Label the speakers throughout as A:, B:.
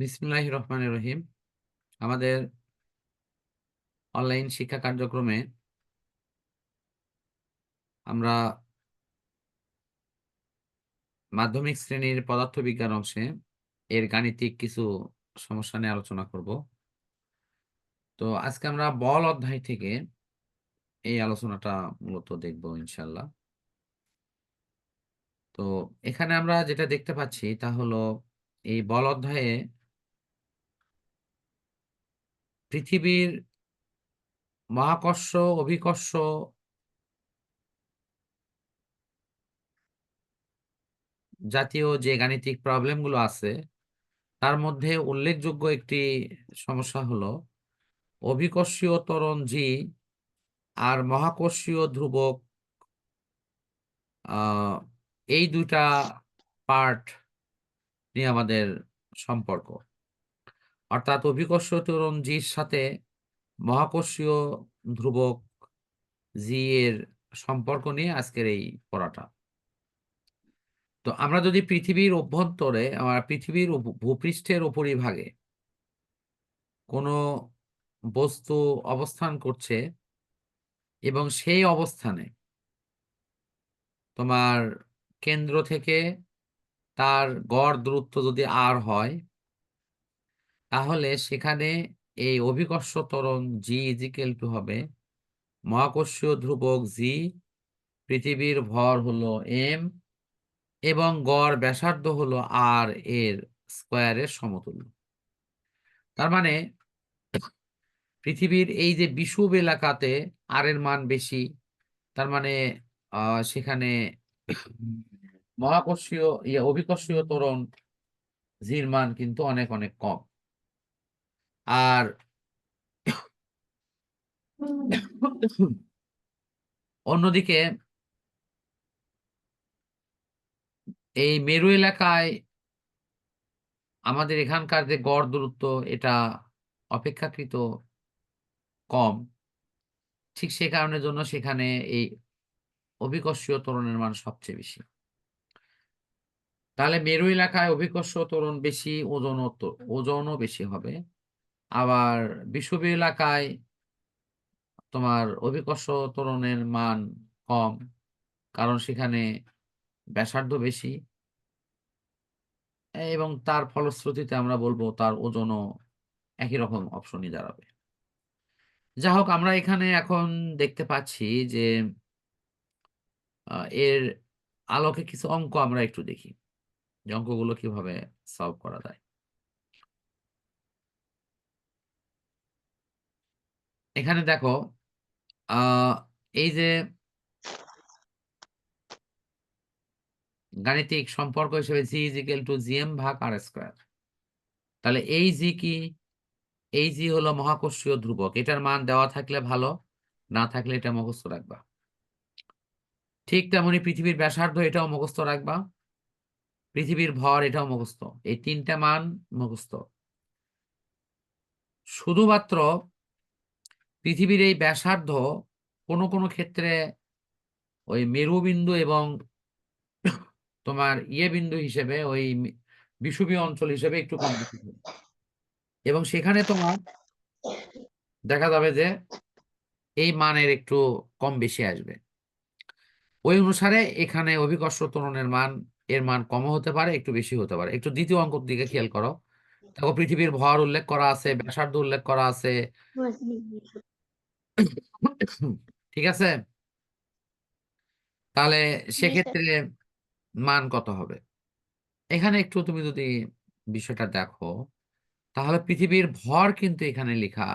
A: বিসমিল্লাহ রহমান রহিম। আমাদের অনলাইন শিক্ষা কার্যক্রমে আমরা মাধ্যমিক শ্রেণির পদার্থবিজ্ঞান অংশে এর গাণিতিক কিছু সমস্যা নিয়ে আলোচনা করব। তো আজকে আমরা বল অধ্যায় থেকে এই আলোচনাটা মূলত দেখব ইনশাল্লাহ তো এখানে আমরা যেটা দেখতে পাচ্ছি তা হলো এই বল অধ্যায়ে পৃথিবীর মহাকর্ষ, অভিকর্ষ জাতীয় যে গাণিতিক প্রবলেমগুলো আছে, তার মধ্যে উল্লেখযোগ্য একটি সমস্যা হলো অভিকর্ষীয় তরণ জি আর মহাকর্ষীয় ধ্রুবক এই দুটা পার্ট নিয়ে আমাদের সম্পর্ক। অর্থাৎ অভিকর্ষ ত্বরণ জির সাথে মহাকর্ষীয় ধ্রুবক জি এর সম্পর্ক নিয়ে আজকের এই পড়াটা। তো আমরা যদি পৃথিবীর অভ্যন্তরে, আমার পৃথিবীর ভূপৃষ্ঠের উপরিভাগে কোনো বস্তু অবস্থান করছে এবং সেই অবস্থানে তোমার কেন্দ্র থেকে তার গড় দূরত্ব যদি আর হয় তাহলে সেখানে এই অভিকর্ষ ত্বরণ জি ইজিক্যাল টু হবে। মহাকর্ষীয় ধ্রুবক জি পৃথিবীর ভর হলো এম এবং গড় ব্যাসার্ধ হলো আর এর স্কোয়ারের সমতুল্য। তার মানে পৃথিবীর এই যে বিষুব এলাকাতে আর এর মান বেশি, তার মানে সেখানে মহাকর্ষীয় ইয়ে অভিকর্ষীয় ত্বরণ জির মান কিন্তু অনেক অনেক কম। আর অন্যদিকে এই মেরু এলাকায় আমাদের এখানকার যে গড় দূরত্ব, এটা অপেক্ষাকৃত কম। ঠিক সে কারণের জন্য সেখানে এই অভিকর্ষীয় তরণের মান সবচেয়ে বেশি। তাহলে মেরু এলাকায় অভিকর্ষ তরণ বেশি ওজন ওজনও বেশি হবে। আবার বিষুবী এলাকায় তোমার অভিকর্ষ তরণের মান কম, কারণ সেখানে ব্যাসার্ধ বেশি। এবং তার ফলশ্রুতিতে আমরা বলব তার ওজনও একই রকম অপশনই দাঁড়াবে। যা হোক, আমরা এখানে এখন দেখতে পাচ্ছি যে এর আলোকে কিছু অঙ্ক আমরা একটু দেখি। যে অঙ্কগুলো কীভাবে সলভ করা যায়। এখানে দেখো এই যে গাণিতিক সম্পর্ক হিসেবে G is equal to G M ভাগ আর স্কোয়ার তাহলে এই জি কি? এই জি হলো মহাকর্ষীয় ধ্রুবক। এটার মান দেওয়া থাকলে ভালো, না থাকলে এটা মুখস্থ রাখবা। ঠিক তেমনি পৃথিবীর ব্যাসার্ধ এটাও মুখস্থ রাখবা। পৃথিবীর ভর এটাও মুখস্থ। এই তিনটা মান মুখস্থ। শুধুমাত্র পৃথিবীর এই ব্যাসার্ধ কোনো কোনো ক্ষেত্রে ওই মেরুবিন্দু এবং তোমার ইয়ে বিন্দু হিসেবে, ওই বিষুবীয় অঞ্চল হিসেবে একটু কম এবং সেখানে তোমার দেখা যাবে যে এই মানের একটু কম বেশি আসবে। ওই অনুসারে এখানে অভিকর্ষ ত্বরণের মান, এর মান কম হতে পারে, একটু বেশি হতে পারে। একটু দ্বিতীয় অঙ্কর দিকে খেয়াল করো। দেখো, পৃথিবীর ভর উল্লেখ করা আছে, ব্যাসার্ধ উল্লেখ করা আছে। ঠিক আছে? তাহলে সেক্ষেত্রে মান কত হবে? এখানে একটু তুমি যদি বিষয়টা দেখো তাহলে পৃথিবীর ভর কিন্তু এখানে লেখা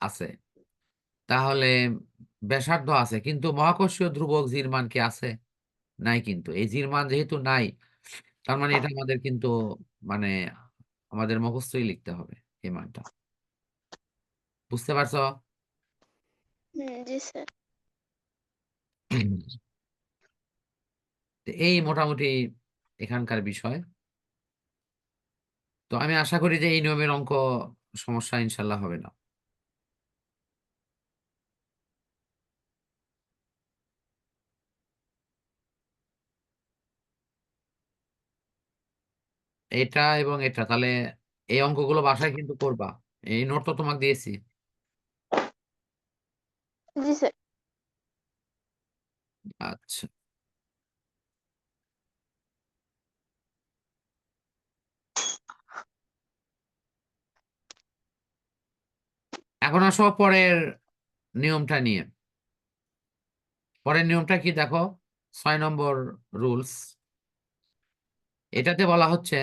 A: আছে। তাহলে ব্যাসার্ধ আছে কিন্তু মহাকর্ষীয় ধ্রুবক জির মান কি আছে? নাই কিন্তু। এই জির মান যেহেতু নাই তার মানে এটা আমাদের কিন্তু মানে আমাদের মুখস্থই লিখতে হবে এই মানটা। বুঝতে পারছ? এই মোটামুটি এখানকার বিষয়। তো আমি আশা করি যে এই নিয়মের অঙ্ক সমস্যা ইনশাল্লাহ হবে না। এটা এবং এটা, তাহলে এই অঙ্কগুলো বাসায় কিন্তু করবা। এই নোট তো তোমাকে দিয়েছি।
B: জি, স্যার।
A: আচ্ছা। এখন আসো পরের নিয়মটা নিয়ে। পরের নিয়মটা কি দেখো? ছয় নম্বর রুলস। এটাতে বলা হচ্ছে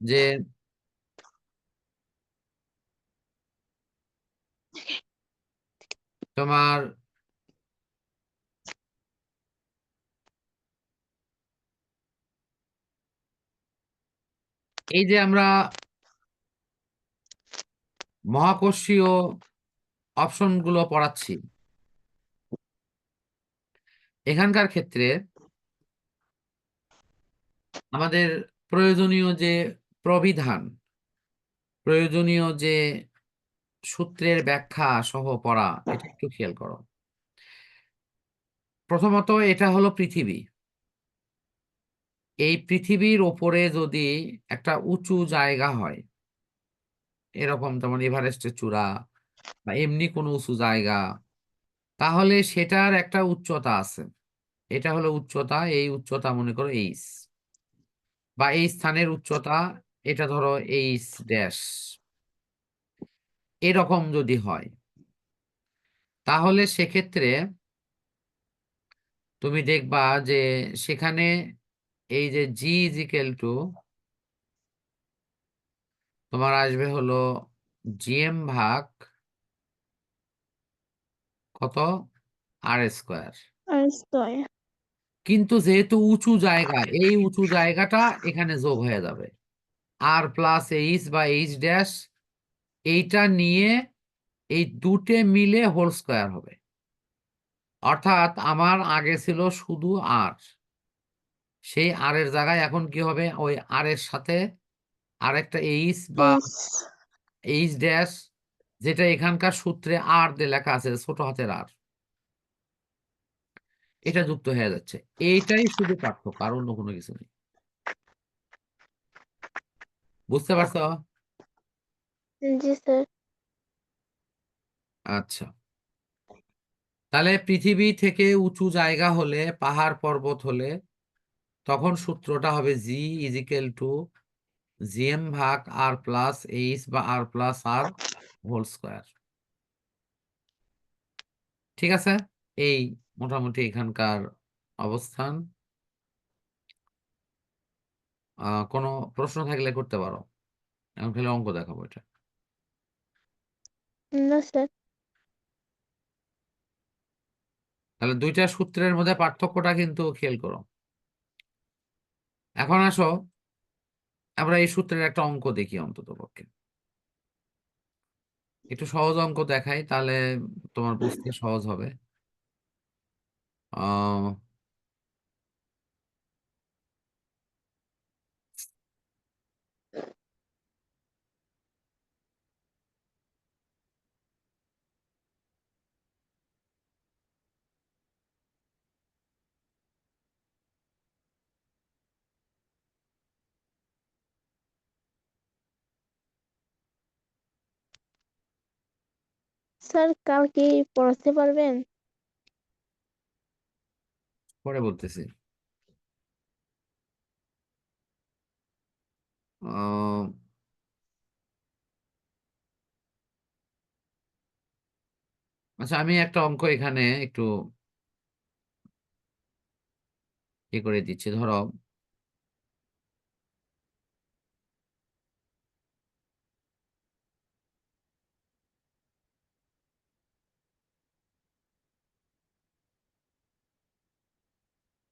A: যে তোমার এই যে আমরা মহাকর্ষীয় অপশনগুলো পড়াচ্ছি। এখানকার ক্ষেত্রে আমাদের প্রয়োজনীয় যে প্রবিধান, প্রয়োজনীয় যে সূত্রের ব্যাখ্যা সহ পড়া এটা একটু খেয়াল করো। প্রথমত এটা হলো পৃথিবী। এই পৃথিবীর ওপরে যদি একটা উঁচু জায়গা হয় এরকম যেমন এভারেস্টের চূড়া বা এমনি কোনো উঁচু জায়গা তাহলে সেটার একটা উচ্চতা আছে। এটা হলো উচ্চতা এই উচ্চতা মনে করো এইচ। বা এই স্থানের উচ্চতা এটা ধরো এইচ ড্যাশ। এরকম যদি হয় তাহলে সেক্ষেত্রে তুমি দেখবা যে সেখানে এই যে জি ইজিক্যাল টু তোমার আসবে হলো জিএম ভাগ কত? আর স্কোয়ার কিন্তু যেহেতু উঁচু জায়গা এই উঁচু জায়গাটা এখানে যোগ হয়ে যাবে। আর প্লাস এইচ বা এইচ ড্যাশ এইটা নিয়ে এই দুটে মিলে হোল স্কোয়ার হবে। অর্থাৎ আমার আগে ছিল শুধু আর সেই আর এর জায়গায় এখন কি হবে? ওই আর এর সাথে আরেকটা এইচ বা এইচ ড্যাশ যেটা এখানকার সূত্রে আর দিয়ে লেখা আছে ছোট হাতের আর এটা যুক্ত হয়ে যাচ্ছে। এইটাই শুধু পার্থক্য আর অন্য কোনো কিছু নেই। বুঝতে পারছ?
B: জি, স্যার।
A: আচ্ছা। তাহলে পৃথিবী থেকে উঁচু জায়গা হলে, পাহাড় পর্বত হলে, তখন সূত্রটা হবে জি ইজিক্যাল টু জিএম ভাগ আর প্লাস এইচ বা R plus R whole square. ঠিক আছে? এই মোটামুটি এখানকার অবস্থান। কোনো প্রশ্ন থাকলে করতে পারো। এখন খালি অঙ্ক দেখাবো এটা।
B: না স্যার
A: তাহলে দুইটা সূত্রের মধ্যে পার্থক্যটা কিন্তু খেয়াল করো। এখন আসো, আমরা এই সূত্রের একটা অঙ্ক দেখি অন্তত পক্ষে। একটু সহজ অঙ্ক দেখাই, তাহলে তোমার বুঝতে সহজ হবে। আহ
B: স্যার কাল কি পড়াতে পারবেন?
A: পরে বলতেছি। আচ্ছা আমি একটা অঙ্ক এখানে একটু ই করে দিচ্ছি, ধরো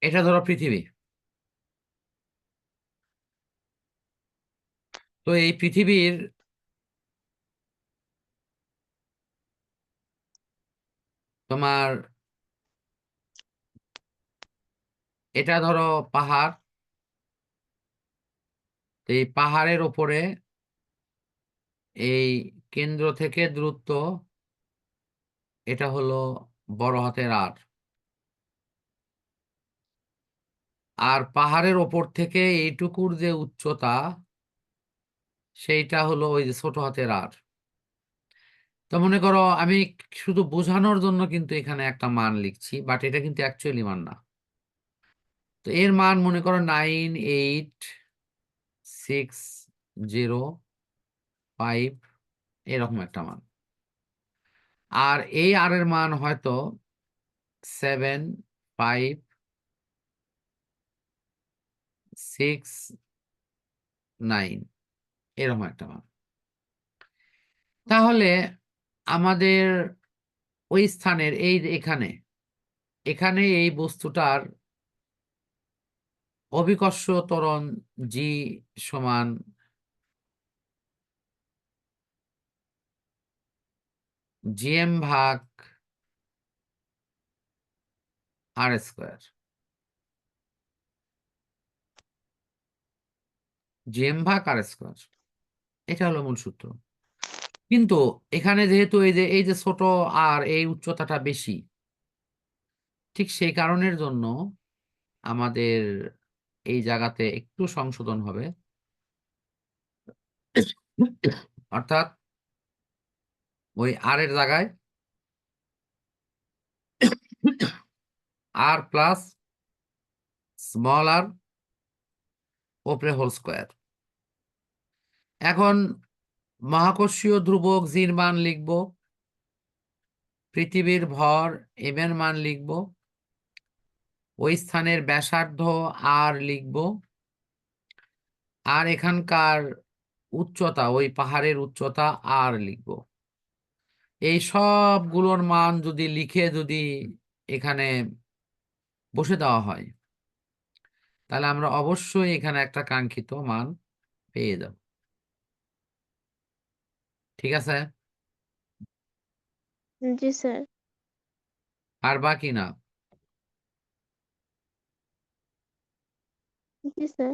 A: এটা ধরো পৃথিবী। তো এই পৃথিবীর তোমার এটা ধরো পাহাড়। এই পাহাড়ের ওপরে এই কেন্দ্র থেকে দূরত্ব এটা হলো বড় হাতের আর আর পাহাড়ের ওপর থেকে এইটুকুর যে উচ্চতা, সেইটা হলো ওই যে ছোট হাতের আর। তো মনে করো আমি শুধু বোঝানোর জন্য কিন্তু এখানে একটা মান লিখছি বাট এটা কিন্তু অ্যাকচুয়ালি মান না। তো এর মান মনে করো nine eight six zero five, এরকম একটা মান। আর এই আর এর মান হয়তো সেভেন ফাইভ সিক্স নাইন এরকম একটা মান। তাহলে আমাদের ওই স্থানের, এই এখানে এখানে এই বস্তুটার অভিকর্ষ ত্বরণ জি সমান জিএম ভাগ আর স্কোয়ার জিএম ভাগ আর স্কোয়ার এটা হলো মূল সূত্র। কিন্তু এখানে যেহেতু এই যে এই যে ছোট আর এই উচ্চতাটা বেশি, ঠিক সেই কারণের জন্য আমাদের এই জায়গাতে একটু সংশোধন হবে। অর্থাৎ ওই আর এর জায়গায় আর প্লাস স্মল আর ওপরে হোল স্কোয়ার এখন মহাকর্ষীয় ধ্রুবক জির মান লিখব, পৃথিবীর ভর এম এর মান লিখব, ওই স্থানের ব্যাসার্ধ আর লিখব, আর এখানকার উচ্চতা, ওই পাহাড়ের উচ্চতা আর লিখব। এই সবগুলোর মান যদি লিখে যদি এখানে বসে দেওয়া হয় তাহলে আমরা অবশ্যই এখানে একটা কাঙ্ক্ষিত মান পেয়ে যাব। ঠিক আছে?
B: জি স্যার।
A: আর বাকি না?
B: জি স্যার।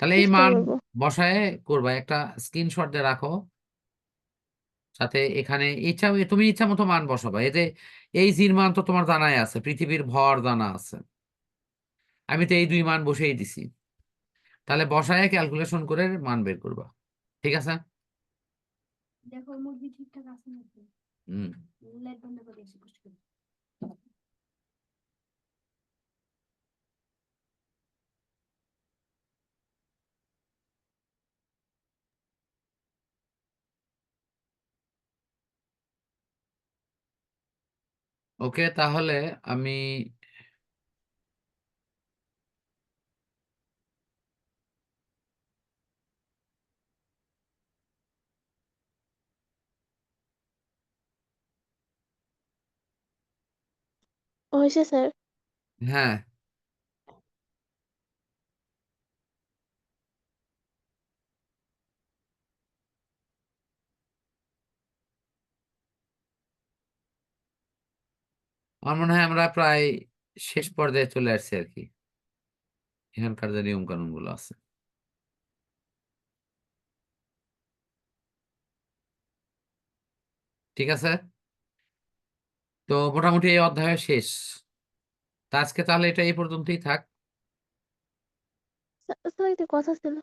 A: তাহলে এই মান বসায় করবা একটা স্ক্রিনশট দিয়ে রাখো। সাথে এখানে ইচ্ছা তুমি ইচ্ছা মতো মান বসাবা। এতে এই জির মান তো তোমার জানাই আছে পৃথিবীর ভর জানা আছে। আমি তো এই দুই মান বসেই দিছি। তাহলে বসায় ক্যালকুলেশন করে মান বের করবা। ঠিক আছে?
C: দেখো মুরগি ঠিকঠাক আছে নাকি?
A: হুম।
C: লাইট বন্ধ করে এসে পুশ করি
A: ওকে তাহলে আমি
B: হয়েছে, স্যার?
A: হ্যাঁ। আমার মনে হয় আমরা প্রায় শেষ পর্যায়ে চলে আসছি আর কি। এখানকার যে নিয়ম কানুনগুলো আছে। ঠিক আছে? তো মোটামুটি এই অধ্যায় শেষ। তা আজকে তাহলে এটা এই পর্যন্তই থাক।
B: কথা ছিল।